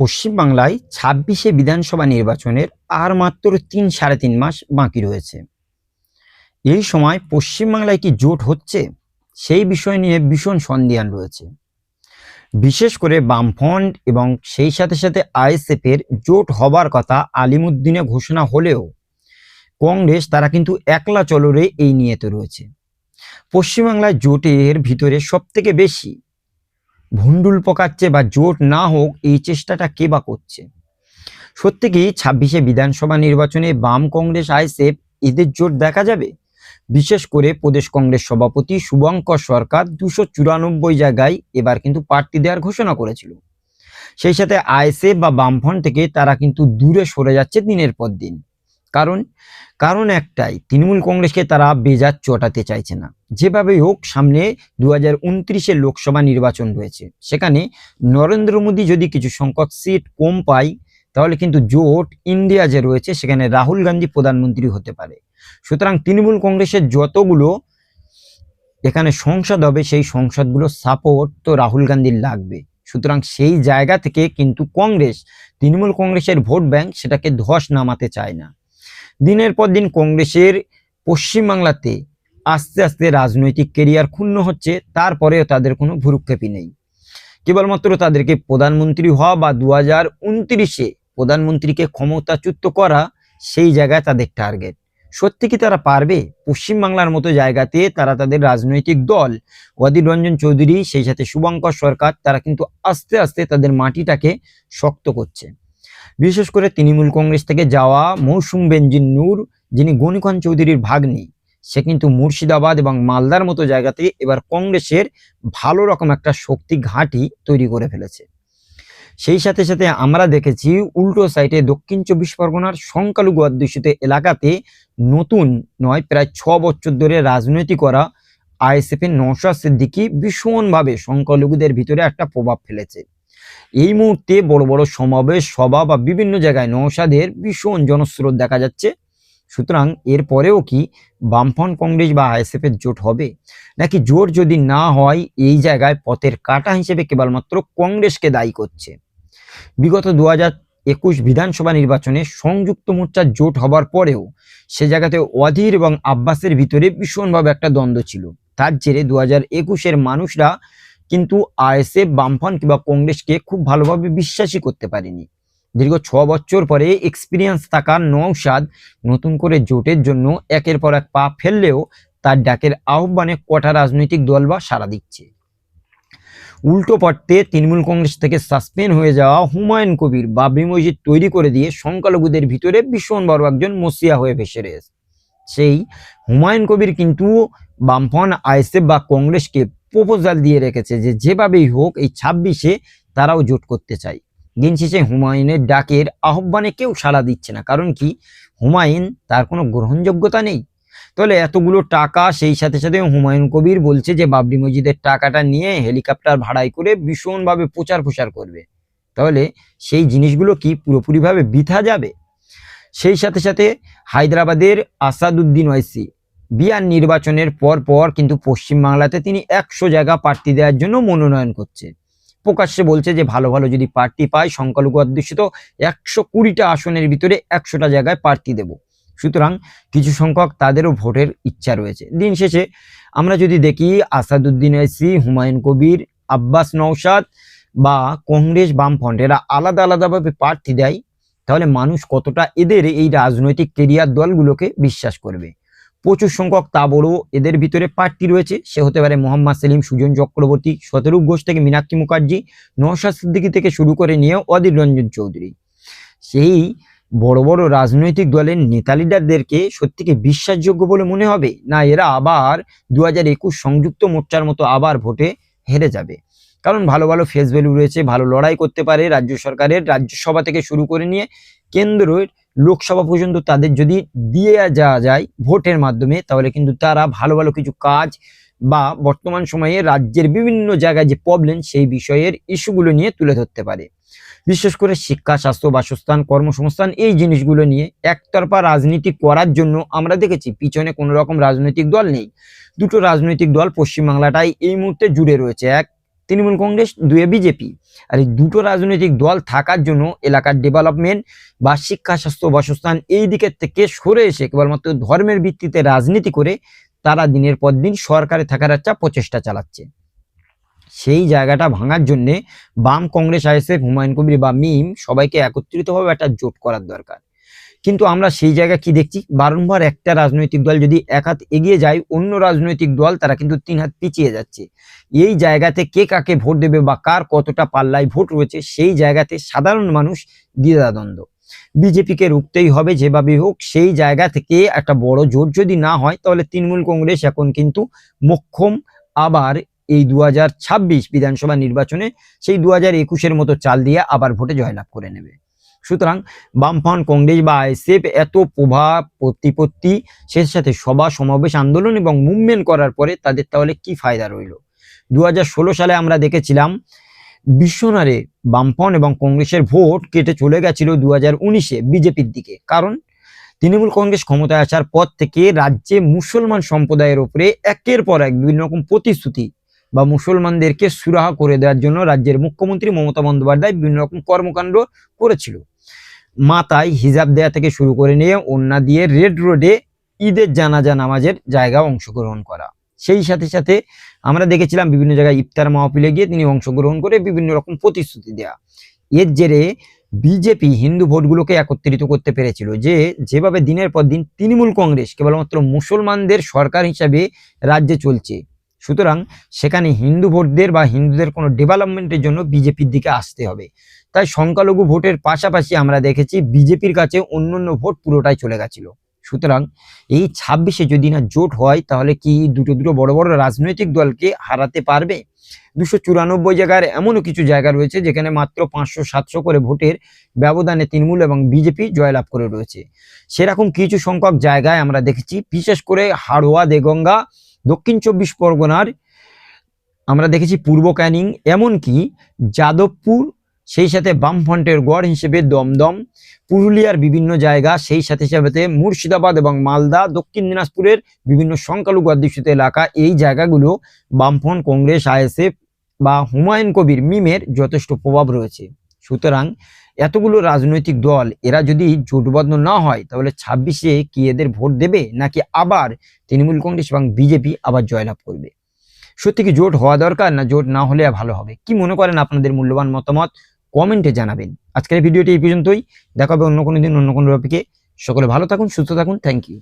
পশ্চিমবাংলায় ছাব্বিশে বিধানসভা নির্বাচনের আর মাত্র তিন সাড়ে তিন মাস বাকি রয়েছে। এই সময় পশ্চিমবাংলায় কি জোট হচ্ছে? সেই বিষয় নিয়ে ভীষণ সন্দিহান রয়েছে। বিশেষ করে বামফ্রন্ট এবং সেই সাথে সাথে আইএসএফ এর জোট হবার কথা আলিমুদ্দিনে ঘোষণা হলেও কংগ্রেস তারা কিন্তু একলা চলরে এই নিয়েতে রয়েছে। পশ্চিমবাংলায় জোটের ভিতরে সব থেকে বেশি ভুন্ডুল পকাচ্ছে বা জোট না হোক, এই চেষ্টাটা কে বা করছে? সত্যি কি ছাব্বিশে বিধানসভা নির্বাচনে বাম কংগ্রেস আইএসএফ এদের জোট দেখা যাবে? বিশেষ করে প্রদেশ কংগ্রেস সভাপতি শুভঙ্কর সরকার দুশো চুরানব্বই জায়গায় এবার কিন্তু প্রার্থী দেওয়ার ঘোষণা করেছিল। সেই সাথে আইএসএফ বা বামফ্রন্ট থেকে তারা কিন্তু দূরে সরে যাচ্ছে দিনের পর দিন। কারণ কারণ একটাই, তৃণমূল কংগ্রেসকে তারা বেজার চটাতে চাইছে না। যেভাবে হোক, সামনে দু হাজার লোকসভা নির্বাচন রয়েছে। সেখানে নরেন্দ্র মোদী যদি কিছু সংখ্যক সিট কম পায়, তাহলে কিন্তু জোট ইন্ডিয়া যে রয়েছে, সেখানে রাহুল গান্ধী প্রধানমন্ত্রী হতে পারে। সুতরাং তৃণমূল কংগ্রেসের যতগুলো এখানে সংসদ হবে, সেই সংসদগুলো সাপোর্ট তো রাহুল গান্ধীর লাগবে। সুতরাং সেই জায়গা থেকে কিন্তু কংগ্রেস, তৃণমূল কংগ্রেসের ভোট ব্যাংক সেটাকে ধস নামাতে চায় না। দিনের পর দিন কংগ্রেসের পশ্চিমবাংলাতে আস্তে আস্তে রাজনৈতিক কেরিয়ার ক্ষুণ্ণ হচ্ছে, তারপরেও তাদের কোনো ভুরুক্ষেপই নেই। কেবলমাত্র তাদেরকে প্রধানমন্ত্রী হওয়া বা দু হাজার উনত্রিশে প্রধানমন্ত্রীকে ক্ষমতাচ্যুত করা সেই জায়গায় তাদের টার্গেট সত্যি কি তারা পারবে? পশ্চিমবাংলার মতো জায়গাতে তারা তাদের রাজনৈতিক দল, অধীর রঞ্জন চৌধুরী, সেই সাথে শুভঙ্কর সরকার, তারা কিন্তু আস্তে আস্তে তাদের মাটিটাকে শক্ত করছে। বিশেষ করে তৃণমূল কংগ্রেস থেকে যাওয়া মৌসুম বেঞ্জিন নূর, যিনি গণিখান চৌধুরীর ভাগ্নি, সে কিন্তু মুর্শিদাবাদ এবং মালদার মতো জায়গাতে এবার কংগ্রেসের ভালো রকম একটা শক্তি ঘাঁটি তৈরি করে ফেলেছে। সেই সাথে সাথে আমরা দেখেছি উল্টো সাইডে দক্ষিণ চব্বিশ পরগনার সংখ্যালঘু অধ্যুষিত এলাকাতে নতুন নয়, প্রায় ছ বছর ধরে রাজনৈতিক করা আইএসএফ এর নওশাদ সিদ্দিকি ভীষণভাবে সংখ্যালঘুদের ভিতরে একটা প্রভাব ফেলেছে। এই মুহূর্তে বড় বড় সমাবেশ, সভা বা বিভিন্ন জায়গায় নওশাদের ভীষণ জনস্রোত দেখা যাচ্ছে। সুতরাং এরপরেও কি বামফ্রন্ট কংগ্রেস বা আইএসএফ এর জোট হবে? নাকি জোট যদি না হয়, এই জায়গায় পথের কাটা হিসেবে কেবলমাত্র কংগ্রেসকে দায়ী করছে? বিগত দু একুশ বিধানসভা নির্বাচনে সংযুক্ত মোর্চার জোট হবার পরেও সে জায়গাতে অধীর এবং আব্বাসের ভিতরে ভীষণভাবে একটা দ্বন্দ্ব ছিল। তার জেরে দু হাজার একুশের মানুষরা কিন্তু আইএসএফ বামফ্রন্ট কিংবা কংগ্রেসকে খুব ভালোভাবে বিশ্বাসই করতে পারেনি। দীর্ঘ ছ বছর পরে এক্সপিরিয়েন্স থাকা নৌসাদ নতুন করে জোটের জন্য একের পর এক পা ফেললেও তার ডাকের আহ্বানে কটা রাজনৈতিক দল বা সাড়া দিচ্ছে। উল্টো পড়তে তৃণমূল কংগ্রেস থেকে সাসপেন্ড হয়ে যাওয়া হুমায়ুন কবির বাবরি মসজিদ তৈরি করে দিয়ে সংখ্যালঘুদের ভিতরে ভীষণ বড় একজন মসিয়া হয়ে ভেসে রয়েছে। সেই হুমায়ুন কবির কিন্তু বামফন আইএসএফ বা কংগ্রেসকে প্রপোজাল দিয়ে রেখেছে যে যেভাবেই হোক এই ছাব্বিশে তারাও জোট করতে চায়। দিন শেষে হুমায়ুনের ডাকের আহ্বানে কেউ সাড়া দিচ্ছে না, কারণ কি? হুমায়ুন তার কোনো গ্রহণযোগ্যতা নেই। তাহলে এতগুলো টাকা, সেই সাথে সাথে হুমায়ুন কবির বলছে যে বাবরি মসজিদের টাকাটা নিয়ে হেলিকপ্টার ভাড়াই করে ভীষণভাবে প্রচার প্রসার করবে। তাহলে সেই জিনিসগুলো কি পুরোপুরিভাবে বৃথা যাবে? সেই সাথে সাথে হায়দ্রাবাদের আসাদুদ্দিন ওয়াইসি বিহার নির্বাচনের পর পর কিন্তু পশ্চিমবাংলাতে তিনি একশো জায়গা প্রার্থী দেওয়ার জন্য মনোনয়ন করছে। প্রকাশ্যে বলছে যে ভালো ভালো যদি প্রার্থী পায় সংখ্যালঘু অধ্যুষিত একশো কুড়িটা আসনের ভিতরে একশোটা জায়গায় প্রার্থী দেব। সুতরাং কিছু সংখ্যক তাদেরও ভোটের ইচ্ছা রয়েছে। দিন শেষে আমরা যদি দেখি, আসাদুদ্দিন ওয়াইসি হুমায়ুন কবির, আব্বাস নৌসাদ বা কংগ্রেস বামফ্রন্ট এরা আলাদা আলাদাভাবে প্রার্থী দেয়, তাহলে মানুষ কতটা এদের এই রাজনৈতিক কেরিয়ার দলগুলোকে বিশ্বাস করবে? প্রচুর সংখ্যক তা বড় এদের ভিতরে পার্টি রয়েছে। সে হতে পারে মোহাম্মদ সেলিম, সুজন চক্রবর্তী শতরূপ ঘোষ থেকে মীনাক্ষী মুখার্জি, নওশাদ সিদ্দিকী থেকে শুরু করে নিয়ে অধীর রঞ্জন চৌধুরী। সেই বড় বড় রাজনৈতিক দলের নেতা লিডারদেরকে সত্যিকে বিশ্বাসযোগ্য বলে মনে হবে? না, এরা আবার দু হাজার একুশ সংযুক্ত মোর্চার মতো আবার ভোটে হেরে যাবে? কারণ ভালো ভালো ফেস ভ্যালু রয়েছে, ভালো লড়াই করতে পারে রাজ্য সরকারের, রাজ্যসভা থেকে শুরু করে নিয়ে কেন্দ্রের লোকসভা পর্যন্ত তাদের যদি দিয়ে যাওয়া যায় ভোটের মাধ্যমে, তাহলে কিন্তু তারা ভালো ভালো কিছু কাজ বা বর্তমান সময়ে রাজ্যের বিভিন্ন জায়গায় যে প্রবলেম সেই বিষয়ের ইস্যুগুলো নিয়ে তুলে ধরতে পারে। বিশেষ করে শিক্ষা, স্বাস্থ্য, বাসস্থান, কর্মসংস্থান এই জিনিসগুলো নিয়ে একতরফা রাজনীতি করার জন্য আমরা দেখেছি পিছনে কোনো রকম রাজনৈতিক দল নেই। দুটো রাজনৈতিক দল পশ্চিমবাংলাটাই এই মুহূর্তে জুড়ে রয়েছে। এক তৃণমূল কংগ্রেস, দুয়ে বিজেপি। আর এই দুটো রাজনৈতিক দল থাকার জন্য এলাকার ডেভেলপমেন্ট বা শিক্ষা, স্বাস্থ্য, বাসস্থান এই দিকের থেকে সরে এসে কেবলমাত্র ধর্মের ভিত্তিতে রাজনীতি করে তারা দিনের পর দিন সরকারে থাকার একটা প্রচেষ্টা চালাচ্ছে। সেই জায়গাটা ভাঙার জন্যে বাম কংগ্রেস আইএসএফ হুমায়ুন কবির বা মিম সবাইকে একত্রিতভাবে একটা জোট করার দরকার। কিন্তু আমরা সেই জায়গায় কি দেখছি? বারংবার একটা রাজনৈতিক দল যদি এক হাত এগিয়ে যায়, অন্য রাজনৈতিক দল তারা কিন্তু তিন হাত পিছিয়ে যাচ্ছে। এই জায়গাতে কে কাকে ভোট দেবে বা কার কতটা পাল্লায় ভোট রয়েছে, সেই জায়গাতে সাধারণ মানুষ দ্বিধাদ্বন্দ্ব। বিজেপিকে রুখতেই হবে যেভাবে হোক, সেই জায়গা থেকে একটা বড় জোট যদি না হয়, তাহলে তৃণমূল কংগ্রেস এখন কিন্তু মোক্ষম। আবার এই দু হাজার ছাব্বিশ বিধানসভা নির্বাচনে সেই দু হাজার মতো চাল দিয়ে আবার ভোটে জয়লাভ করে নেবে। সুতরাং বামফ্রন্ট কংগ্রেস বা আইএসএফ এত প্রভাব, প্রতিপত্তি সে সাথে সভা, সমাবেশ, আন্দোলন এবং মুভমেন্ট করার পরে তাদের তাহলে কি ফায়দা রইল? দু হাজার ষোলো সালে আমরা দেখেছিলাম বিশ্বনারে বামফ্রন্ট এবং কংগ্রেসের ভোট কেটে চলে গেছিল দু হাজার উনিশে বিজেপির দিকে। কারণ তৃণমূল কংগ্রেস ক্ষমতায় আসার পর থেকে রাজ্যে মুসলমান সম্প্রদায়ের উপরে একের পর এক বিভিন্ন রকম প্রতিশ্রুতি বা মুসলমানদেরকে সুরাহা করে দেওয়ার জন্য রাজ্যের মুখ্যমন্ত্রী মমতা বন্দ্যোপাধ্যায় বিভিন্ন রকম কর্মকাণ্ড করেছিল। মাথায় হিজাব দেয়া থেকে শুরু করে নিয়ে ওন্না দিয়ে রেড রোডে ঈদের জানাজা নামাজের জায়গা অংশগ্রহণ করা। সেই সাথে সাথে আমরা দেখেছিলাম বিভিন্ন জায়গায় ইফতার মাহফিলে গিয়ে তিনি অংশগ্রহণ করে বিভিন্ন রকম প্রতিশ্রুতি দেয়া। এর জেরে বিজেপি হিন্দু ভোটগুলোকে একত্রিত করতে পেরেছিল যে, যেভাবে দিনের পর দিন তৃণমূল কংগ্রেস কেবলমাত্র মুসলমানদের সরকার হিসাবে রাজ্যে চলছে সুতরাং সেখানে হিন্দু ভোটদের বা হিন্দুদের কোনো ডেভেলপমেন্টের জন্য বিজেপির দিকে আসতে হবে। তাই সংখ্যালঘু ভোটের পাশাপাশি আমরা দেখেছি বিজেপির কাছে অন্য অন্য ভোট পুরোটাই চলে গেছিল। সুতরাং এই ছাব্বিশে যদি না জোট হয়, তাহলে কি দুটো দুটো বড় বড় রাজনৈতিক দলকে হারাতে পারবে? দুশো চুরানব্বই জায়গার এমনও কিছু জায়গা রয়েছে যেখানে মাত্র পাঁচশো সাতশো করে ভোটের ব্যবধানে তৃণমূল এবং বিজেপি জয়লাভ করে রয়েছে। সেরকম কিছু সংখ্যক জায়গায় আমরা দেখেছি, বিশেষ করে হাড়োয়া, দেগঙ্গা দক্ষিণ চব্বিশ পরগনার আমরা দেখেছি পূর্ব ক্যানিং, এমনকি যাদবপুর, সেই সাথে বামফ্রন্টের গড় হিসেবে দমদম, পুরুলিয়ার বিভিন্ন জায়গা, সেই সাথে সাথে মুর্শিদাবাদ এবং মালদা, দক্ষিণ দিনাজপুরের বিভিন্ন সংখ্যালঘু অধ্যুষিত এলাকা, এই জায়গাগুলো বামফ্রন্ট, কংগ্রেস, আইএসএফ বা হুমায়ুন কবির মিমের যথেষ্ট প্রভাব রয়েছে। সুতরাং এতগুলো রাজনৈতিক দল এরা যদি জোটবদ্ধ না হয়, তাহলে ছাব্বিশে কি এদের ভোট দেবে? নাকি আবার তৃণমূল কংগ্রেস এবং বিজেপি আবার জয়লাভ করবে? সত্যি কি জোট হওয়া দরকার না জোট না হলে ভালো হবে? কি মনে করেন আপনাদের মূল্যবান মতামত? কমেন্টে জানাবেন। আজকের ভিডিওটি এই পর্যন্তই। দেখাবে অন্য কোনো দিন, অন্য কোনো রপিকে সকলে ভালো থাকুন, সুস্থ থাকুন। Thank you